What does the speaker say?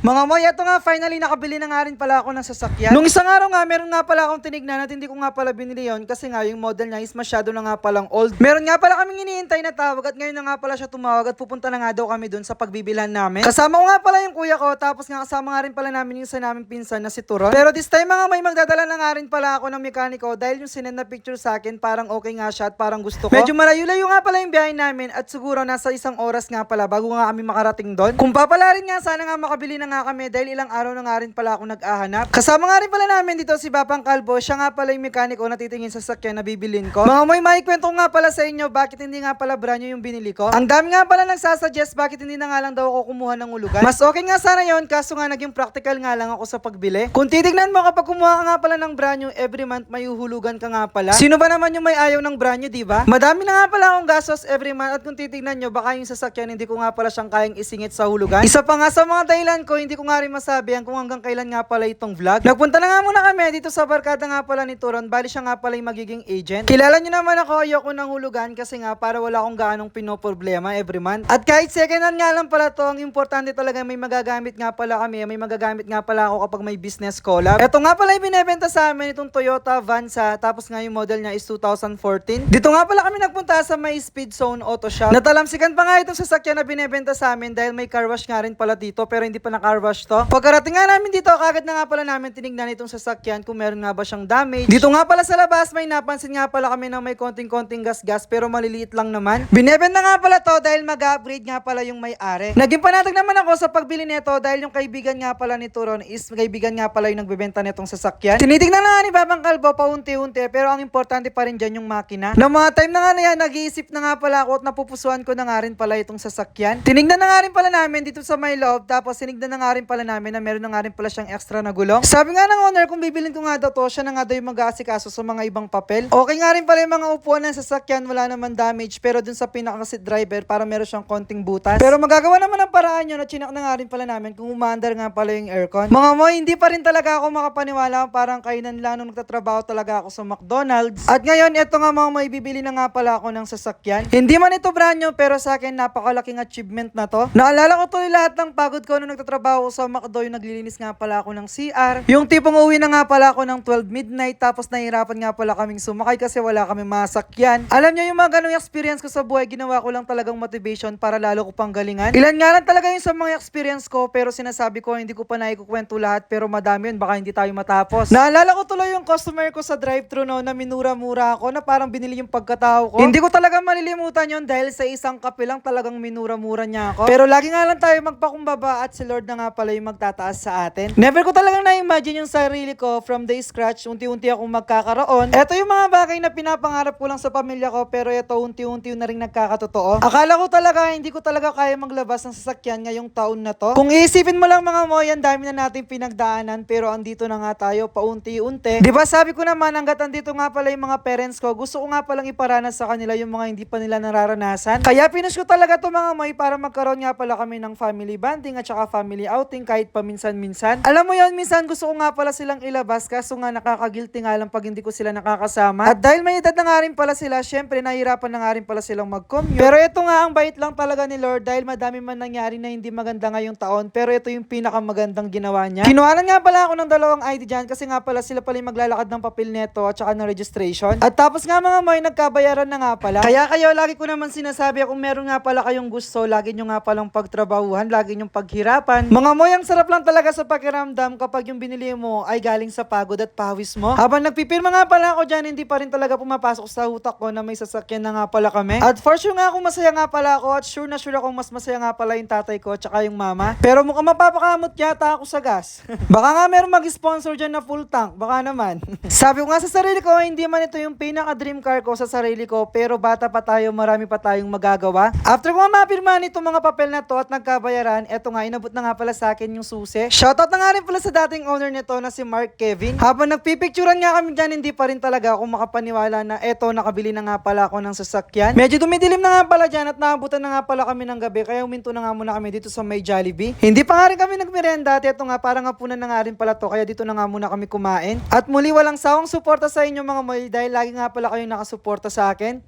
Mga moy, eto nga, finally nakabili na nga rin pala ako ng sasakyan. Nung isang araw nga, meron nga pala akong tinignan at hindi ko nga pala binili yon kasi nga yung model niya is masyado na nga palang old. Meron nga pala kaming iniintay na tawag at ngayon na nga pala siya tumawag at pupunta na nga daw kami dun sa pagbibilhan namin. Kasama ko nga pala yung kuya ko tapos nga kasama nga rin pala namin yung isa naming pinsan na si Turon. Pero this time mga may magdadala na nga rin pala ako ng mekaniko dahil yung sinend na picture sa akin parang okay nga siya at parang gusto ko. Medyo malayo-layo nga pala yung biyahe namin at siguro nasa isang oras nga pala bago nga kami makarating doon. Kung papala rin nga sana nga makabili na nga kami dahil ilang araw na nga rin pala ako nag-ahanap. Kasama nga rin pala namin dito si Papang Kalbo. Siya nga pala yung mekaniko na titingin sa sakyan na bibilin ko. Mga may maikwento nga pala sa inyo bakit hindi nga pala brand yung binili ko. Ang dami nga pala nagsasuggest bakit hindi na nga lang daw ako kumuha ng ulugan. Mas okay nga sana yon kaso nga naging practical nga lang ako sa pagbili. Kung titignan mo kapag kumuha ka nga pala ng brand new every month may uhulugan ka nga pala. Sino ba naman yung may ayaw ng brand new, di ba? Madami na nga pala akong gastos every month at kung titignan nyo baka yung sasakyan hindi ko nga pala siyang kayang isingit sa hulugan. Isa pa nga sa mga dahilan ko hindi ko nga rin masabi ang kung hanggang kailan nga pala itong vlog. Nagpunta na nga muna kami dito sa barkada nga pala ni Turon. Bali siya nga pala yung magiging agent. Kilala nyo naman ako, ayoko ng hulugan kasi nga para wala akong gaanong pinoproblema every month. At kahit second hand nga lang pala to, ang importante talaga may magagamit nga pala kami. May magagamit nga pala ako kapag may business collab. Ito nga pala yung binebenta sa amin itong Toyota Vansa. Tapos nga yung model niya is 2014. Dito nga pala kami nagpunta sa may Speed Zone Auto Shop. Natalamsikan pa nga itong sasakyan na binebenta sa amin dahil may car wash nga rin pala dito pero hindi pa na car wash to. Pagkarating nga namin dito, kagad na nga pala namin tinignan itong sasakyan kung meron nga ba siyang damage. Dito nga pala sa labas, may napansin nga pala kami na may konting-konting gas-gas pero maliliit lang naman. Binebenta nga pala to dahil mag-upgrade nga pala yung may-ari. Naging panatag naman ako sa pagbili nito dahil yung kaibigan nga pala ni Turon is kaibigan nga pala yung nagbebenta nitong sasakyan. Tinitignan na nga ni Babang Kalbo paunti-unti pero ang importante pa rin dyan yung makina. Na mga time na nga na yan, nag-iisip na nga pala ako at napupusuan ko na nga rin pala itong sasakyan. Tinignan na nga rin pala namin dito sa my love tapos tinignan na nga rin pala namin na meron na nga rin pala siyang extra na gulong. Sabi nga ng owner kung bibilin ko nga daw to, siya na nga daw yung mag-aasikaso sa mga ibang papel. Okay nga rin pala yung mga upuan ng sasakyan, wala naman damage pero dun sa pinaka-seat driver para meron siyang konting butas. Pero magagawa naman ang paraan yun at chinak na nga rin pala namin kung umandar nga pala yung aircon. Mga mo, hindi pa rin talaga ako makapaniwala parang kainan lang nung nagtatrabaho talaga ako sa McDonald's. At ngayon, ito nga mga may bibili na nga pala ako ng sasakyan. Hindi man ito brand new pero sa akin napakalaking achievement na to. Naalala ko tuloy lahat ng pagod ko nung nagtatrabaho ako sa McDo, yung naglilinis nga pala ako ng CR. Yung tipong uwi na nga pala ako ng 12 midnight tapos nahihirapan nga pala kaming sumakay kasi wala kami masakyan. Alam niyo yung mga ganong experience ko sa buhay, ginawa ko lang talagang motivation para lalo ko pang galingan. Ilan nga lang talaga yung sa mga experience ko pero sinasabi ko hindi ko pa naikukwento lahat pero madami yun baka hindi tayo matapos. Naalala ko tuloy yung customer ko sa drive-thru no na minura-mura ako na parang binili yung pagkatao ko. Hindi ko talaga malilimutan yun dahil sa isang kape lang talagang minura-mura niya ako. Pero lagi nga lang tayo magpakumbaba at si Lord na nga pala yung magtataas sa atin. Never ko talagang na-imagine yung sarili ko from the scratch, unti-unti akong magkakaroon. Ito yung mga bagay na pinapangarap ko lang sa pamilya ko pero ito unti-unti na rin nagkakatotoo. Akala ko talaga hindi ko talaga kaya maglabas ng sasakyan ngayong taon na to. Kung iisipin mo lang mga moy, dami na natin pinagdaanan pero andito na nga tayo paunti-unti. Di ba sabi ko naman hanggat andito nga pala yung mga parents ko, gusto ko nga palang iparanas sa kanila yung mga hindi pa nila nararanasan. Kaya pinush ko talaga to mga moy para magkaroon nga pala kami ng family bonding at saka family outing kahit paminsan-minsan. Alam mo yon minsan gusto ko nga pala silang ilabas kaso nga nakakagilty nga lang pag hindi ko sila nakakasama. At dahil may edad na nga rin pala sila, syempre nahihirapan na nga rin pala silang mag-commute. Pero ito nga ang bait lang talaga ni Lord dahil madami man nangyari na hindi maganda ngayong taon pero ito yung pinakamagandang ginawa niya. Kinuhanan nga pala ako ng dalawang ID dyan kasi nga pala sila pala yung maglalakad ng papel neto at saka ng registration. At tapos nga mga moy, nagkabayaran na nga pala. Kaya kayo, lagi ko naman sinasabi kung meron nga pala kayong gusto, lagi nyo nga palang pagtrabahuhan, lagi nyong paghirapan. Mga moy, ang sarap lang talaga sa pakiramdam kapag yung binili mo ay galing sa pagod at pawis mo. Habang nagpipirma nga pala ako dyan, hindi pa rin talaga pumapasok sa utak ko na may sasakyan na nga pala kami. At for sure nga ako masaya nga pala ako at sure na sure akong mas masaya nga pala yung tatay ko at saka yung mama. Pero mukhang mapapakamot yata ako sa gas. Baka nga meron mag-sponsor dyan na full tank. Baka naman. Sabi ko nga sa sarili ko, hindi man ito yung pinaka-dream car ko sa sarili ko, pero bata pa tayo, marami pa tayong magagawa. After ko nga mapirmahan itong mga papel na to at nagkabayaran, eto nga, inabot na nga pala sa akin yung susi. Shoutout na nga rin pala sa dating owner nito na si Mark Kevin. Habang nagpipicturan nga kami dyan, hindi pa rin talaga ako makapaniwala na eto, nakabili na nga pala ako ng sasakyan. Medyo dumidilim na nga pala dyan at naabutan na nga pala kami ng gabi, kaya uminto na nga muna kami dito sa may Jollibee. Hindi pa nga rin kami nagmerenda at eto nga, parang hapunan na nga rin pala to, kaya dito na nga muna kami kumain. At muli walang sawang suporta sa inyo mga moy dahil lagi nga pala kayong nakasuporta sa akin.